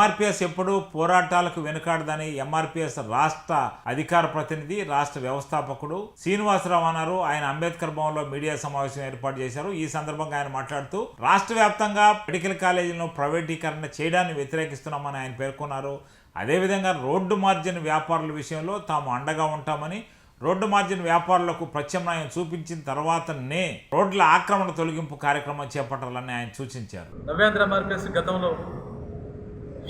ఎంఆర్పిఎస్ ఎప్పుడు పోరాటాలకు వెనుకాడదని ఎంఆర్పిఎస్ రాష్ట్ర అధికార ప్రతినిధి రాష్ట్ర వ్యవస్థాపకుడు శ్రీనివాసరావు అన్నారు. ఆయన అంబేద్కర్ భవన్లో మీడియా సమావేశం ఏర్పాటు చేశారు. ఈ సందర్భంగా ఆయన మాట్లాడుతూ రాష్ట్ర వ్యాప్తంగా మెడికల్ కాలేజీలను ప్రైవేటీకరణ చేయడాన్ని వ్యతిరేకిస్తున్నామని ఆయన పేర్కొన్నారు. అదేవిధంగా రోడ్డు మార్జిన్ వ్యాపారుల విషయంలో తాము అండగా ఉంటామని రోడ్డు మార్జిన్ వ్యాపారులకు ప్రత్యామ్నాయం చూపించిన తర్వాతనే రోడ్ల ఆక్రమణ తొలగింపు కార్యక్రమం చేపట్టాలని ఆయన సూచించారు. నవ్యాంధ్ర మార్కెట్స్ గతంలో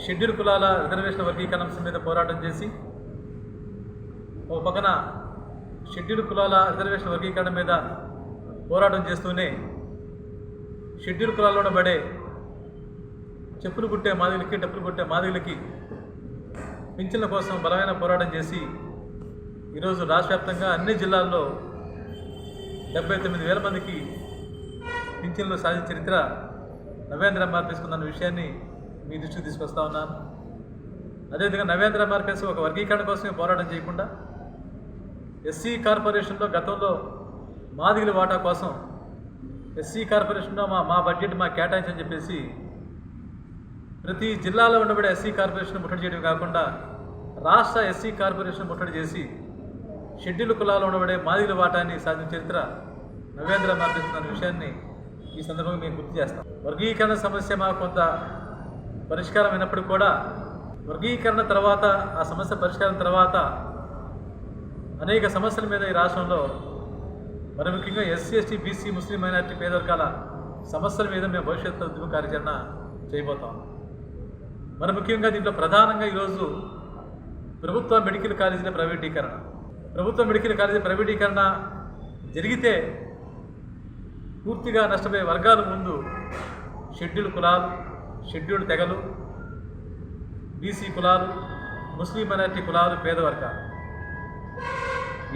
షెడ్యూల్ కులాల రిజర్వేషన్ వర్గీకరణ అంశం మీద పోరాటం చేసి ఒక పక్కన షెడ్యూల్ కులాల రిజర్వేషన్ వర్గీకరణ మీద పోరాటం చేస్తూనే షెడ్యూల్ కులాల్లో పడే చెప్పులు కుట్టే మాదిలకి డప్పులు కుట్టే మాదిలకి పింఛన్ల కోసం బలమైన పోరాటం చేసి ఈరోజు రాష్ట్ర వ్యాప్తంగా అన్ని జిల్లాల్లో డెబ్బై తొమ్మిది వేల మందికి పింఛన్లు సాధించిన చరిత్ర నవేంద్ర ఎంఆర్ విషయాన్ని మీ దృష్టికి తీసుకొస్తా ఉన్నాను. అదేవిధంగా నవేంద్ర మార్కెట్స్ ఒక వర్గీకరణ కోసమే పోరాటం చేయకుండా ఎస్సీ కార్పొరేషన్లో గతంలో మాదిగల వాటా కోసం ఎస్సీ కార్పొరేషన్లో మా మా బడ్జెట్ మా కేటాయించని చెప్పేసి ప్రతి జిల్లాలో ఉండబడే ఎస్సీ కార్పొరేషన్ ముట్టడి చేయడం కాకుండా రాష్ట్ర ఎస్సీ కార్పొరేషన్ ముట్టడి చేసి షెడ్యూల్ కులాల్లో ఉండబడే మాదిగల వాటాన్ని సాధించిన చరిత్ర నవేంద్ర మార్పిస్తున్న విషయాన్ని ఈ సందర్భంగా మేము గుర్తు చేస్తాం వర్గీకరణ సమస్య మాకు కొంత పరిష్కారం అయినప్పుడు కూడా వర్గీకరణ తర్వాత ఆ సమస్య పరిష్కారం తర్వాత అనేక సమస్యల మీద ఈ రాష్ట్రంలో మరి ముఖ్యంగా ఎస్సీ ఎస్టీ బీసీ ముస్లిం మైనార్టీ పేదవర్గాల సమస్యల మీద మేము భవిష్యత్తు ఉద్యమ కార్యాచరణ చేయబోతాం. మరి ముఖ్యంగా దీంట్లో ప్రధానంగా ఈరోజు ప్రభుత్వ మెడికల్ కాలేజీల ప్రైవేటీకరణ. ప్రభుత్వ మెడికల్ కాలేజీ ప్రైవేటీకరణ జరిగితే పూర్తిగా నష్టపోయే వర్గాల ముందు షెడ్యూల్ కులాలు షెడ్యూల్ తెగలు బీసీ కులాలు ముస్లిం మైనార్టీ కులాలు పేద వర్గాలు.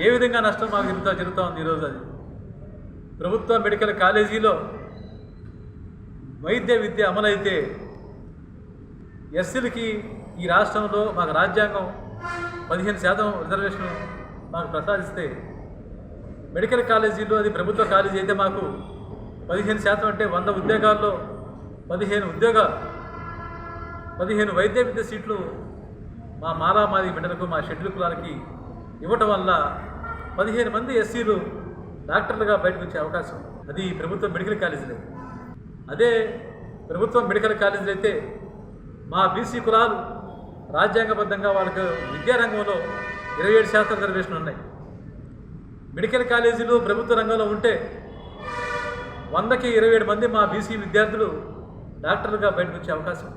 ఏ విధంగా నష్టం మాకు జరుగుతా జరుగుతూ ఉంది ఈరోజు అది? ప్రభుత్వ మెడికల్ కాలేజీలో వైద్య విద్య అమలైతే ఎస్సీలకి ఈ రాష్ట్రంలో మాకు రాజ్యాంగం పదిహేను శాతం రిజర్వేషన్ మాకు ప్రసాదిస్తే మెడికల్ కాలేజీలో అది ప్రభుత్వ కాలేజీ అయితే మాకు పదిహేను శాతం అంటే వంద ఉద్యోగాల్లో పదిహేను ఉద్యోగాలు పదిహేను వైద్య విద్య సీట్లు మా మారామారి బిడ్డలకు మా షెడ్యూల్ కులాలకి ఇవ్వటం వల్ల పదిహేను మంది ఎస్సీలు డాక్టర్లుగా బయటకు వచ్చే అవకాశం అది ప్రభుత్వ మెడికల్ కాలేజీలే. అదే ప్రభుత్వ మెడికల్ కాలేజీలు అయితే మా బీసీ కులాలు రాజ్యాంగబద్ధంగా వాళ్ళకు విద్యారంగంలో ఇరవై ఏడు శాతం రిజర్వేషన్ ఉన్నాయి. మెడికల్ కాలేజీలు ప్రభుత్వ రంగంలో ఉంటే వందకి ఇరవై ఏడు మంది మా బీసీ విద్యార్థులు డాక్టర్లుగా బయటకు వచ్చే అవకాశం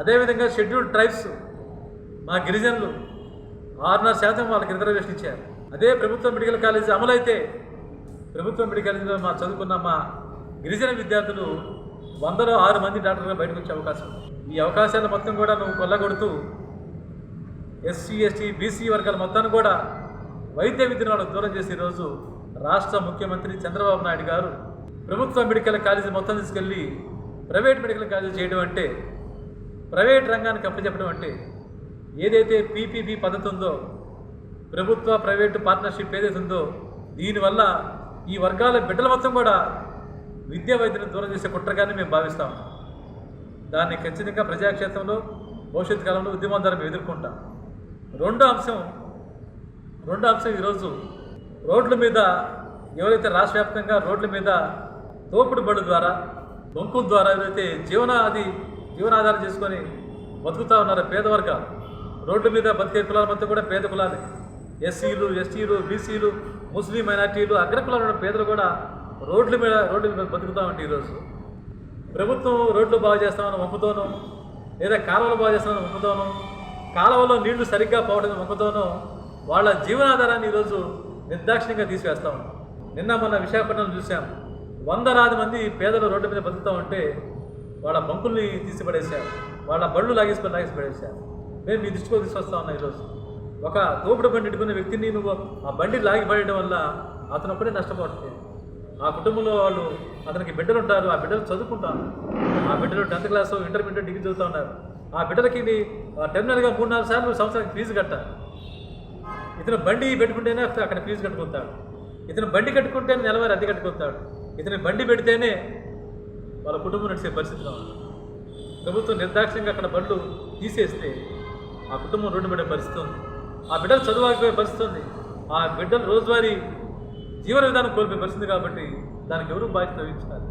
అదేవిధంగా షెడ్యూల్డ్ ట్రైబ్స్ మా గిరిజనులు ఆరున్నర శాతం వాళ్ళకి రిజర్వేషన్ ఇచ్చారు. అదే ప్రభుత్వ మెడికల్ కాలేజీ అమలైతే ప్రభుత్వ మెడికల్ కాలేజీలో మా చదువుకున్న మా గిరిజన విద్యార్థులు వందలో ఆరు మంది డాక్టర్గా బయటకు వచ్చే అవకాశం ఈ అవకాశాలు మొత్తం కూడా నువ్వు కొల్లగొడుతూ ఎస్సీ ఎస్టీ బీసీ వర్గాల మొత్తాన్ని కూడా వైద్య విద్యను వాళ్ళకు దూరం చేసి ఈరోజు రాష్ట్ర ముఖ్యమంత్రి చంద్రబాబు నాయుడు గారు ప్రభుత్వ మెడికల్ కాలేజీ మొత్తం తీసుకెళ్ళి ప్రైవేట్ మెడికల్ కాలేజీ చేయడం అంటే ప్రైవేట్ రంగానికి అప్పచెప్పడం అంటే ఏదైతే పీపీపీ పద్ధతి ఉందో ప్రభుత్వ ప్రైవేటు పార్ట్నర్షిప్ ఏదైతే ఉందో దీనివల్ల ఈ వర్గాల బిడ్డల మొత్తం కూడా విద్యా వైద్యులను దూరం చేసే కుట్రగానే మేము భావిస్తాం. దాన్ని ఖచ్చితంగా ప్రజాక్షేత్రంలో భవిష్యత్ కాలంలో ఉద్యమం ద్వారా మేము ఎదుర్కొంటాం. రెండో అంశం రెండో అంశం ఈరోజు రోడ్ల మీద ఎవరైతే రాష్ట్ర వ్యాప్తంగా రోడ్ల మీద తోపుడు బళ్ళు ద్వారా బొంకుల ద్వారా ఎవరైతే జీవనాది జీవనాధారం చేసుకొని బతుకుతా ఉన్నారో పేద వర్గాలు రోడ్ల మీద బతికే కులాల మధ్య కూడా పేద కులాలే. ఎస్సీలు ఎస్టీలు బీసీలు ముస్లిం మైనార్టీలు అగ్రకులాలు ఉన్న పేదలు కూడా రోడ్ల మీద రోడ్ల మీద బతుకుతా ఉంటాయి ఈరోజు. ప్రభుత్వం రోడ్లు బాగు చేస్తామని వంపుతోనూ లేదా కాలువలు బాగు చేస్తామని వంపుతోనూ కాలువలో నీళ్ళు సరిగ్గా పోవడం వంపుతోనూ వాళ్ళ జీవనాధారాన్ని ఈరోజు నిర్దాక్షిణ్యంగా తీసివేస్తా ఉన్నాం. నిన్న మొన్న విశాఖపట్నం చూశాము వందలాది మంది పేదలు రోడ్డు మీద బతుకుతూ ఉంటే వాళ్ళ బంకుల్ని తీసిపడేశారు. వాళ్ళ బళ్ళు లాగేసుకొని లాగేసి పడేశారు మేము మీ దృష్టిలో తీసుకొస్తా ఉన్నాం ఈరోజు. ఒక దోపిడి బండి ఇట్టుకున్న వ్యక్తిని నువ్వు ఆ బండి లాగి పడేయడం వల్ల అతను ఒక్కడే నష్టపోతుంది ఆ కుటుంబంలో వాళ్ళు అతనికి బిడ్డలు ఉంటారు. ఆ బిడ్డలు చదువుకుంటారు. ఆ బిడ్డలు టెన్త్ క్లాస్ ఇంటర్మీడియట్ డిగ్రీ చదువుతూ ఉన్నారు. ఆ బిడ్డలకి టెర్మినల్గా మూడు నాలుగు సార్లు సంవత్సరానికి ఫీజు కట్టాలి. ఇతను బండి పెట్టుకుంటేనే అక్కడ ఫీజు కట్టుకుంటాడు. ఇతను బండి కట్టుకుంటేనే నెలవారి అద్దె కట్టుకుంటాడు. ఇతని బండి పెడితేనే వాళ్ళ కుటుంబం నడిచే పరిస్థితిలో ఉంది. ప్రభుత్వం నిర్దాక్ష్యంగా అక్కడ బండ్లు తీసేస్తే ఆ కుటుంబం రోడ్డు పడే పరిస్థితి ఉంది. ఆ బిడ్డలు చదువుకోపోయే పరిస్థితి ఉంది. ఆ బిడ్డలు రోజువారీ జీవన విధానం కోల్పోయే పరిస్థితి కాబట్టి దానికి ఎవరు బాధ్యత వహించాలి?